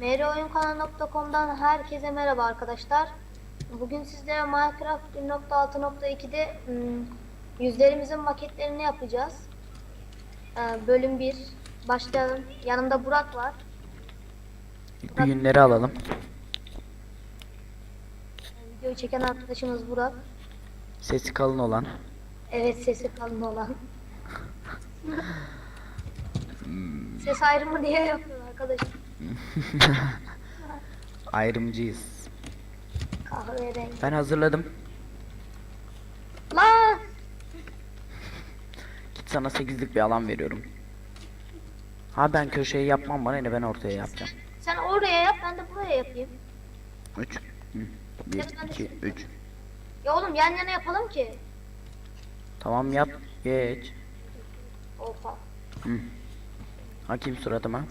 mroyunkanalı.com'dan herkese merhaba arkadaşlar. Bugün sizlere Minecraft 1.6.2'de hmm, yüzlerimizin maketlerini yapacağız. Ee, bölüm 1. Başlayalım. Yanımda Burak var. İlk bir günleri alalım. Videoyu çeken arkadaşımız Burak. Sesi kalın olan. Evet sesi kalın olan. Ses ayrımı diye yapıyor arkadaşım. Ayrımcıyız. Kahverengi. Ben hazırladım. Lan! Git sana 8'lik bir alan veriyorum. Ha ben köşeyi yapmam bana ne ben ortaya yapacağım. Sen oraya yap ben de buraya yapayım. 3 1 2 3 Ya oğlum yan yana yapalım ki. Tamam yap. Geç. Oha. Hı. Hakim suratıma.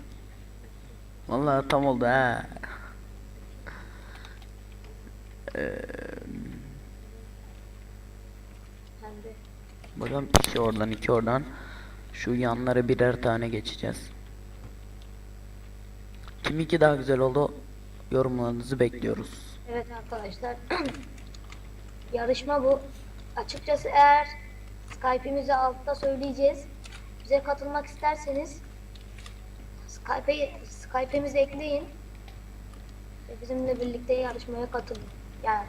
Vallahi tam oldu ha. Ee, bakalım iki oradan iki oradan. Şu yanlara birer tane geçeceğiz. Kim iki daha güzel oldu? Yorumlarınızı bekliyoruz. Evet arkadaşlar. Yarışma bu. Açıkçası eğer Skype'imizi altta söyleyeceğiz. Bize katılmak isterseniz Skype'e Skype'imizi ekleyin. Ve bizimle birlikte yarışmaya katılın. Yani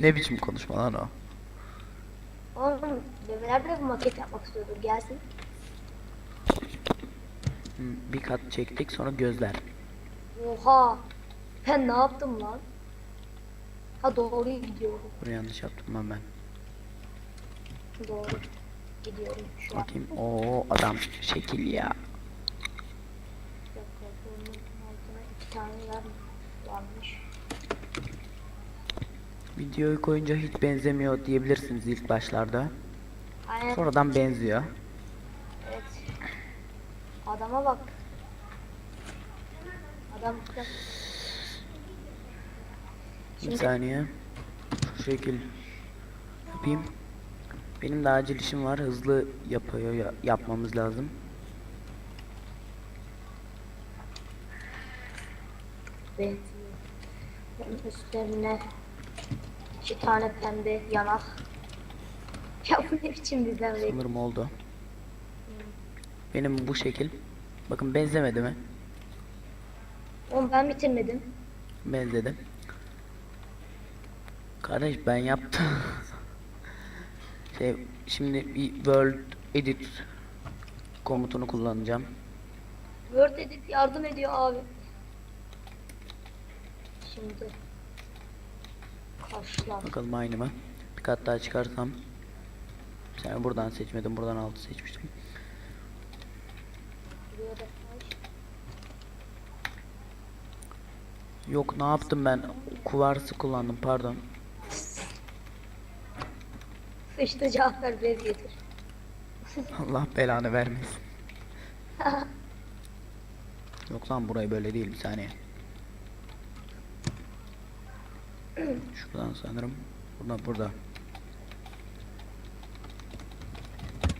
ne biçim konuşma lan o? oğlum bebeler bir maket yapmak istiyordur. Gelsin. Bir kat çektik sonra gözler. Oha. Ben ne yaptım lan? Ha doğru gidiyorum. Buraya yanlış yaptım lan ben. Doğru gidiyorum şu an. Bakayım. Oo adam şekil ya. İki tane yer varmış. Videoyu koyunca hiç benzemiyor diyebilirsiniz ilk başlarda. Aynen. Sonradan benziyor. Evet. Adama bak. Adam Bir saniye. Şu şekil yapayım. Benim de acil işim var. Hızlı yapıyor ya- yapmamız lazım. Bunun üstlerine iki tane pembe yanak. Ya bu ne biçim pembe? Sanırım oldu. Benim bu şekil. Bakın benzemedi mi? Oğlum ben bitirmedim. Benzedi. Kardeş ben yaptım. şey şimdi bir world edit komutunu kullanacağım. Word edit yardım ediyor abi. Şimdi kaşlar. Bakalım aynı mı? Bir kat daha çıkarsam. Sen buradan seçmedim, buradan altı seçmiştim. Yok ne yaptım ben? Kuvarsı kullandım pardon. Cafer bez getir. Allah belanı vermesin. Yok lan burayı böyle değil bir saniye. Şuradan sanırım. Burada burada.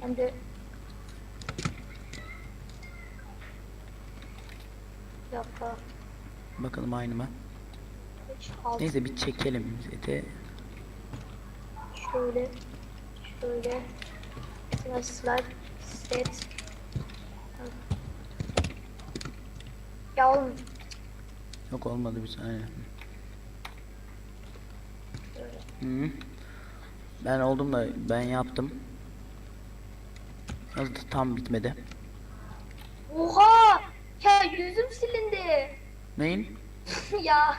Hem de dakika. Bakalım aynı mı? Neyse bir çekelim zeti. Şöyle. Slash slide. Set. Ya oğlum. Yok olmadı bir saniye. Şöyle. Hı. Ben oldum da ben yaptım. Da tam bitmedi. Oha! Ya yüzüm silindi. Neyin? ya.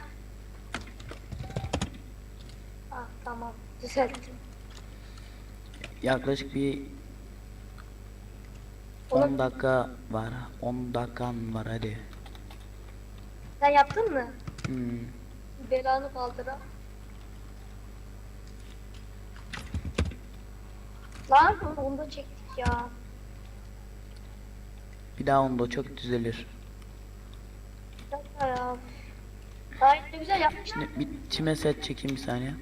Ah tamam. Düzelttim. Yaklaşık bir 10 dakika var. 10 dakikan var hadi. Sen yaptın mı? Hmm. Belanı kaldıra. Lan onu da çektik ya. Bir daha onda çok düzelir. Ya. Gayet de güzel yapmışsın. Şimdi bir çime set çekeyim bir saniye.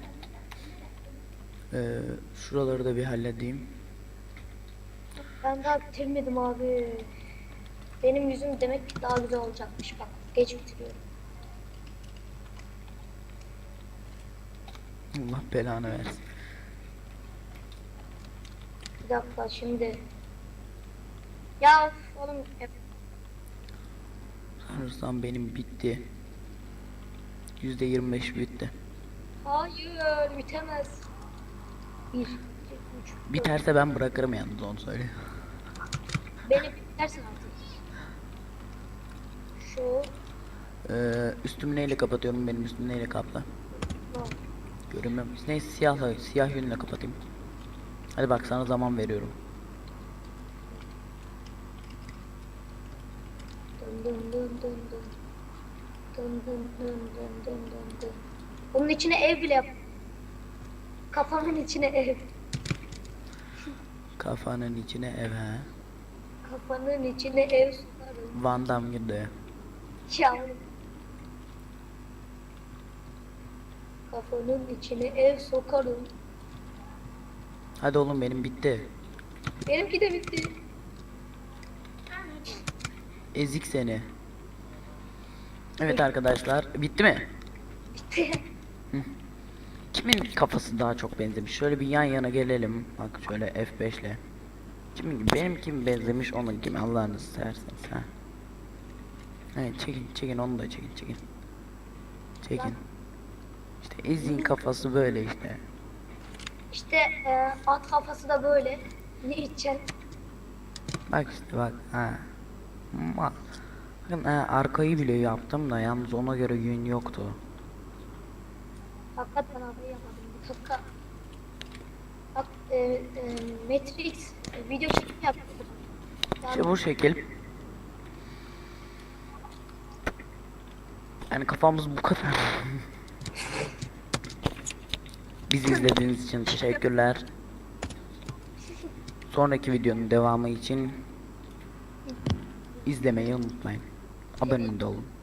Ee, şuraları da bir halledeyim. Ben daha bitirmedim abi. Benim yüzüm demek ki daha güzel olacakmış bak. Geç bitiriyorum. Allah belanı versin. Bir dakika şimdi. Ya oğlum Sanırsam benim bitti. %25 bitti. Hayır bitemez. Bir, üç. Biterse ben bırakırım yalnız onu söyle. Beni bitersin artık. Şu. Ee, üstümü neyle kapatıyorum? Benim üstümü neyle kapla? bu. Görünmem. Neyse siyah siyah yünle kapatayım. Hadi bak sana zaman veriyorum. Dın dın dın dın dın. Dın dın dın dın. Bunun içine ev bile yap. Kafamın içine ev. Kafanın içine ev he. Kafanın içine ev sokarım. Van Damme girdi. Yavrum. Kafanın içine ev sokarım. Hadi oğlum benim bitti. Benimki de bitti. Ezik seni. Evet arkadaşlar bitti mi? Bitti. Kimin kafası daha çok benzemiş? Şöyle bir yan yana gelelim. Bak şöyle F5 ile. Kimin benim kim benzemiş onun kim Allah'ını severseniz ha. Evet çekin çekin onu da çekin çekin. Çekin. İşte Ezik'in kafası böyle işte. İşte e, at kafası da böyle. Ne içeceksin? Bak işte bak ha. Bakın ha, arkayı bile yaptım da yalnız ona göre yün yoktu. Hakikaten abi yapmadım. Bir dakika. Bak e, e, Matrix e, video çekim yaptım. Yani İşte bu şekil. Yani kafamız bu kadar. Bizi izlediğiniz için teşekkürler. Sonraki videonun devamı için izlemeyi unutmayın. Abone de olun.